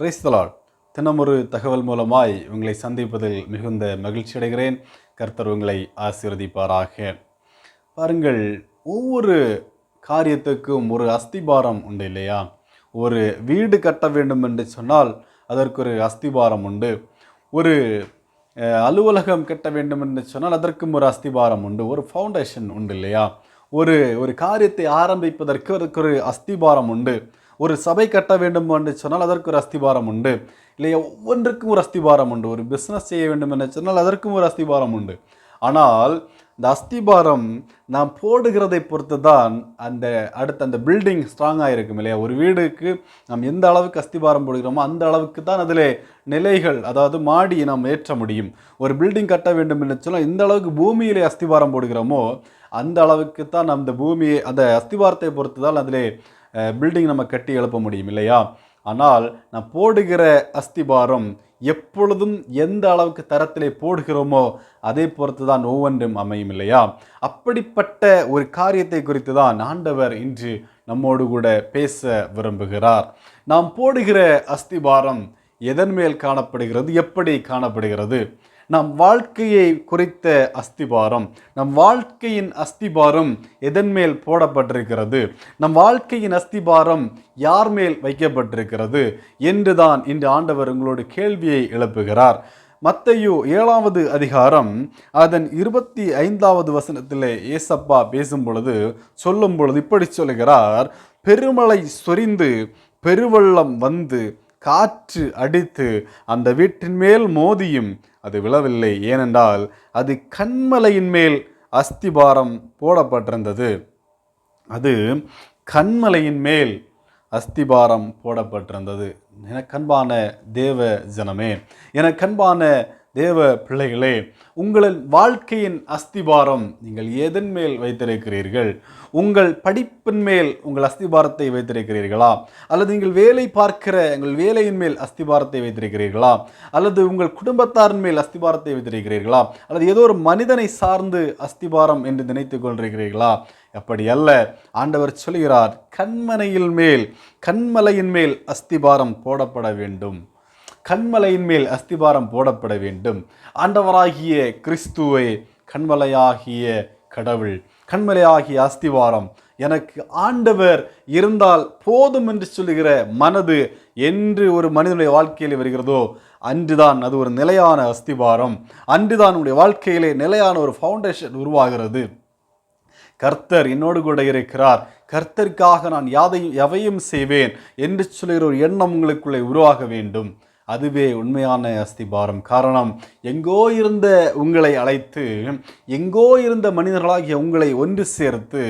கிரைஸ்தலால் தினமொரு தகவல் மூலமாய் உங்களை சந்திப்பதில் மிகுந்த மகிழ்ச்சி அடைகிறேன். கர்த்தர் உங்களை ஆசீர்வதிப்பாராக. பாருங்கள் ஒவ்வொரு காரியத்துக்கும் ஒரு அஸ்திபாரம் உண்டு இல்லையா? ஒரு வீடு கட்ட வேண்டும் என்று சொன்னால் அதற்கு ஒரு அஸ்திபாரம் உண்டு. ஒரு அலுவலகம் கட்ட வேண்டும் என்று சொன்னால் அதற்கும் ஒரு அஸ்திபாரம் உண்டு. ஒரு ஃபவுண்டேஷன் உண்டு இல்லையா? ஒரு ஒரு காரியத்தை ஆரம்பிப்பதற்கு அதற்கு ஒரு அஸ்திபாரம் உண்டு. ஒரு சபை கட்ட வேண்டும் என்று சொன்னால் அதற்கு ஒரு அஸ்திபாரம் உண்டு. இல்லை ஒவ்வொன்றுக்கும் ஒரு அஸ்திபாரம் உண்டு. ஒரு பிஸ்னஸ் செய்ய வேண்டும் என்று சொன்னால் அதற்கும் ஒரு அஸ்திபாரம் உண்டு. ஆனால் இந்த அஸ்திபாரம் நாம் போடுகிறதை பொறுத்து தான் அந்த அடுத்த அந்த பில்டிங் ஸ்ட்ராங்காக இருக்கும் இல்லையா? ஒரு வீடுக்கு நாம் எந்த அளவுக்கு அஸ்திபாரம் போடுகிறோமோ அந்த அளவுக்கு தான் அதில் நிலைகள் அதாவது மாடி நாம் ஏற்ற முடியும். ஒரு பில்டிங் கட்ட வேண்டும் என்று சொன்னால் எந்த அளவுக்கு பூமியிலே அஸ்திபாரம் போடுகிறோமோ அந்த அளவுக்கு தான் அந்த பூமியை அந்த அஸ்திபாரத்தை பொறுத்து தான் அதிலே பில்டிங் நம்ம கட்டி எழுப்ப முடியும் இல்லையா? ஆனால் நான் போடுகிற அஸ்திபாரம் எப்பொழுதும் எந்த அளவுக்கு தரத்திலே போடுகிறோமோ அதை பொறுத்து தான் ஒவ்வொன்றும் அமையும் இல்லையா? அப்படிப்பட்ட ஒரு காரியத்தை குறித்து தான் ஆண்டவர் இன்று நம்மோடு கூட பேச விரும்புகிறார். நாம் போடுகிற அஸ்திபாரம் எதன் மேல் காணப்படுகிறது எப்படி காணப்படுகிறது? நம் வாழ்க்கையை குறித்த அஸ்திபாரம். நம் வாழ்க்கையின் அஸ்திபாரம் எதன் மேல் போடப்பட்டிருக்கிறது? நம் வாழ்க்கையின் அஸ்திபாரம் யார் மேல் வைக்கப்பட்டிருக்கிறது? என்றுதான் இன்று ஆண்டவர் உங்களோட கேள்வியை எழுப்புகிறார். மத்தையோ ஏழாவது அதிகாரம் அதன் இருபத்தி ஐந்தாவது வசனத்திலே ஏசப்பா பேசும் பொழுது சொல்லும் பொழுது இப்படி சொல்லுகிறார் பெருமலை சொரிந்து பெருவெள்ளம் வந்து காற்று அடித்து அந்த வீட்டின் மேல் மோதியும் அது விழவில்லை. ஏனென்றால் அது கண்மலையின் மேல் அஸ்திபாரம் போடப்பட்டிருந்தது. அது கண்மலையின் மேல் அஸ்திபாரம் போடப்பட்டிருந்தது. எனக்கன்பான தேவ ஜனமே எனக்கன்பான தேவ பிள்ளைகளே உங்களின் வாழ்க்கையின் அஸ்திபாரம் நீங்கள் எதன் மேல் வைத்திருக்கிறீர்கள்? உங்கள் படிப்பின் மேல் உங்கள் அஸ்திபாரத்தை வைத்திருக்கிறீர்களா? அல்லது நீங்கள் வேலை பார்க்கிற உங்கள் வேலையின் மேல் அஸ்திபாரத்தை வைத்திருக்கிறீர்களா? அல்லது உங்கள் குடும்பத்தாரின் மேல் அஸ்திபாரத்தை வைத்திருக்கிறீர்களா? அல்லது ஏதோ ஒரு மனிதனை சார்ந்து அஸ்திபாரம் என்று நினைத்து கொண்டிருக்கிறீர்களா அப்படி அல்ல ஆண்டவர் சொல்கிறார் கண்மனையில் மேல் கண்மலையின் மேல் அஸ்திபாரம் போடப்பட வேண்டும். கண்மலையின் மேல் அஸ்திபாரம் போடப்பட வேண்டும். ஆண்டவராகிய கிறிஸ்துவை கண்மலையாகிய கடவுள் கண்மலையாகிய அஸ்திவாரம் எனக்கு ஆண்டவர் இருந்தால் போதும் என்று சொல்லுகிற மனது என்று ஒரு மனிதனுடைய வாழ்க்கையில் வருகிறதோ அன்றுதான் அது ஒரு நிலையான அஸ்திபாரம். அன்றுதான் உடைய வாழ்க்கையிலே நிலையான ஒரு ஃபவுண்டேஷன் உருவாகிறது. கர்த்தர் என்னோடு கூட இருக்கிறார். கர்த்தருக்காக நான் யாதையும் எவையும் செய்வேன் என்று சொல்லுகிற ஒரு எண்ணம் உங்களுக்குள்ளே உருவாக வேண்டும். அதுவே உண்மையான அஸ்திபாரம். காரணம் எங்கோ இருந்த உங்களை அழைத்து எங்கோ இருந்த மனிதர்களாகிய உங்களை ஒன்று சேர்த்து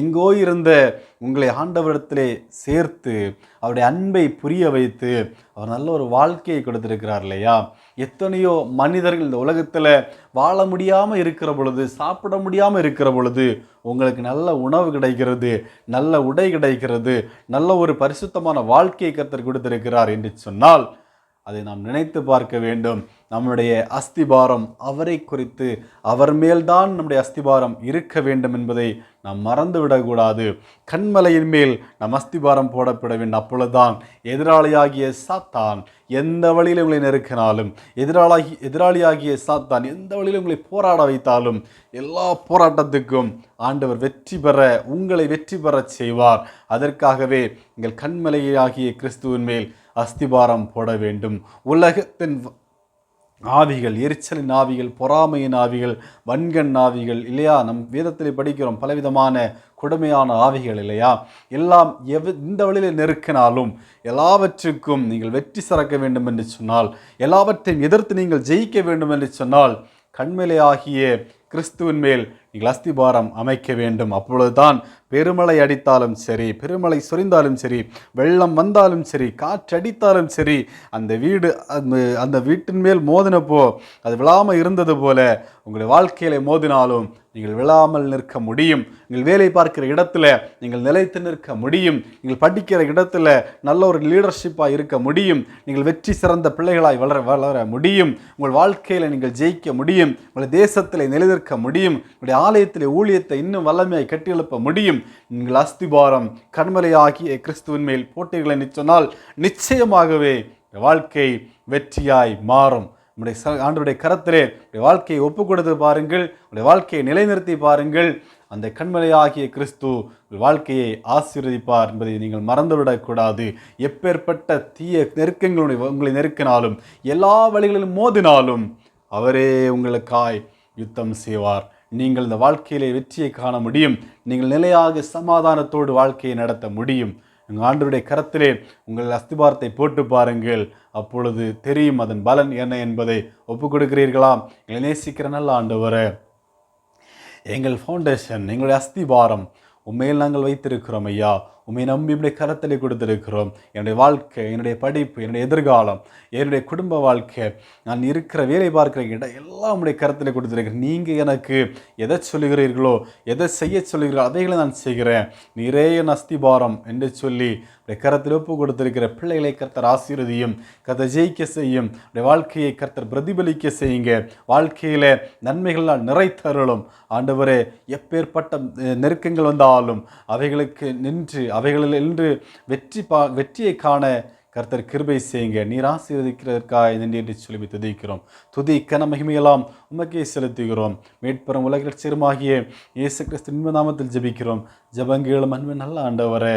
எங்கோ இருந்த உங்களை ஆண்டவரிடத்திலே சேர்த்து அவருடைய அன்பை புரிய வைத்து அவர் நல்ல ஒரு வாழ்க்கையை கொடுத்திருக்கிறார் இல்லையா? எத்தனையோ மனிதர்கள் இந்த உலகத்தில் வாழ முடியாமல் இருக்கிற பொழுது சாப்பிட முடியாமல் இருக்கிற பொழுது உங்களுக்கு நல்ல உணவு கிடைக்கிறது நல்ல உடை கிடைக்கிறது நல்ல ஒரு பரிசுத்தமான வாழ்க்கையை கத்தர் கொடுத்திருக்கிறார் என்று சொன்னால் அதை நாம் நினைத்து பார்க்க வேண்டும். நம்முடைய அஸ்திபாரம் அவரை குறித்து அவர் மேல்தான் நம்முடைய அஸ்திபாரம் இருக்க வேண்டும் என்பதை நாம் மறந்து விடக்கூடாது கண்மலையின் மேல் நம் அஸ்திபாரம் போடப்பட வேண்டும். அப்பொழுதுதான் எதிராளியாகிய சாத்தான் எந்த வழியில் உங்களை நெருக்கினாலும் எதிராளாகி எதிராளியாகிய சாத்தான் எந்த வழியில் உங்களை போராட வைத்தாலும் எல்லா போராட்டத்துக்கும் ஆண்டவர் வெற்றி பெற உங்களை வெற்றி பெறச் செய்வார். அதற்காகவே எங்கள் கண்மலையாகிய கிறிஸ்துவின் மேல் அஸ்திபாரம் போட வேண்டும். உலகத்தின் ஆவிகள் எரிச்சலின் ஆவிகள் பொறாமையின் ஆவிகள் வன்கண் ஆவிகள் இல்லையா? நம் வேதத்தில் படிக்கிறோம் பலவிதமான கொடுமையான ஆவிகள் இல்லையா? எல்லாம் எவ் இந்த வழியில் நெருக்கினாலும் எல்லாவற்றுக்கும் நீங்கள் வெற்றி சிறக்க வேண்டும் என்று சொன்னால் எல்லாவற்றையும் எதிர்த்து நீங்கள் ஜெயிக்க வேண்டும் என்று சொன்னால் கண்மலை ஆகிய கிறிஸ்துவின் மேல் நீங்கள் அஸ்திபாரம் அமைக்க வேண்டும். அப்பொழுதுதான் பெருமழை அடித்தாலும் சரி பெருமழை சொரிந்தாலும் சரி வெள்ளம் வந்தாலும் சரி காற்றடித்தாலும் சரி அந்த வீடு அந்த அந்த வீட்டின் மேல் மோதினப்போ அது விழாமல் இருந்தது போல உங்களுடைய வாழ்க்கையில மோதினாலும் நீங்கள் விழாமல் நிற்க முடியும். நீங்கள் வேலை பார்க்கிற இடத்துல நீங்கள் நிலைத்து நிற்க முடியும். நீங்கள் படிக்கிற இடத்துல நல்ல ஒரு லீடர்ஷிப்பாக இருக்க முடியும். நீங்கள் வெற்றி சிறந்த பிள்ளைகளாய் வளர வளர முடியும். உங்கள் வாழ்க்கையில் நீங்கள் ஜெயிக்க முடியும். உங்கள் தேசத்தில் நிலைநிற்க முடியும். உங்களுடைய ஆலயத்தில் ஊழியத்தை இன்னும் வல்லமையாய் கட்டியெழுப்ப முடியும். நீங்கள் அஸ்திபாரம் கண்மலையாகிய கிறிஸ்துவின் மேல் போட்டீர்கள் என்று சொன்னால் நிச்சயமாகவே வாழ்க்கை வெற்றியாய் மாறும். நம்முடைய ச கரத்திலே உங்களுடைய வாழ்க்கையை ஒப்பு கொடுத்து பாருங்கள். உடைய வாழ்க்கையை நிலைநிறுத்தி பாருங்கள். அந்த கண்மலையாகிய கிறிஸ்து உங்கள் வாழ்க்கையை ஆசீர்வதிப்பார் என்பதை நீங்கள் மறந்துவிடக்கூடாது. எப்பேற்பட்ட தீய நெருக்கங்களுடைய உங்களை நெருக்கினாலும் எல்லா வழிகளிலும் மோதினாலும் அவரே உங்களுக்காய் யுத்தம் செய்வார். நீங்கள் இந்த வாழ்க்கையிலே வெற்றியை காண முடியும். நீங்கள் நிலையாக சமாதானத்தோடு வாழ்க்கையை நடத்த முடியும். உங்கள் ஆண்டருடைய கரத்திலே உங்கள் அஸ்திபாரத்தை போட்டு பாருங்கள். அப்பொழுது தெரியும் அதன் பலன் என்ன என்பதை ஒப்புக் கொடுக்கிறீர்களா? எங்களை நேசிக்கிற நல்ல ஆண்டவரே எங்கள் ஃபவுண்டேஷன் எங்களுடைய அஸ்திபாரம் உண்மையில் நாங்கள் வைத்திருக்கிறோம் ஐயா. உண்மை நம்பி இப்படி கரத்திலே கொடுத்திருக்கிறோம். என்னுடைய வாழ்க்கை என்னுடைய படிப்பு என்னுடைய எதிர்காலம் என்னுடைய குடும்ப வாழ்க்கை நான் இருக்கிற வேலை பார்க்கிற இடம் எல்லாம் உடைய கரத்திலே கொடுத்துருக்கிறேன். நீங்கள் எனக்கு எதை சொல்லுகிறீர்களோ எதை செய்ய சொல்லுகிறீர்களோ அதைகளை நான் செய்கிறேன். நிறைய நஸ்திபாரம் என்று சொல்லி கரத்தில் ஒப்பு கொடுத்திருக்கிற பிள்ளைகளை கர்த்தர் ஆசீர்வதியும் கதை ஜெயிக்க செய்யும் வாழ்க்கையை கர்த்தர் பிரதிபலிக்க செய்யுங்க. வாழ்க்கையில் நன்மைகளால் நிறைத்தருளும். ஆண்டவரே எப்பேற்பட்ட நெருக்கங்கள் வந்தாலும் அவைகளுக்கு நின்று அவைகளில் நின்று வெற்றி பா வெற்றியை காண கர்த்தர் கிருபை செய்யுங்க. நீர் ஆசீர்வதிக்கிறதற்காக நன்றி என்று சொல்லி துதிக்கிறோம். துதி கன மகிமையெல்லாம் உமக்கே செலுத்துகிறோம். மீட்பெறும் உலகில் சிறுமாகிய இயேசு கிறிஸ்து நாமத்தில் ஜெபிக்கிறோம். ஜபங்கேளும் அன்பு நல்ல ஆண்டவரே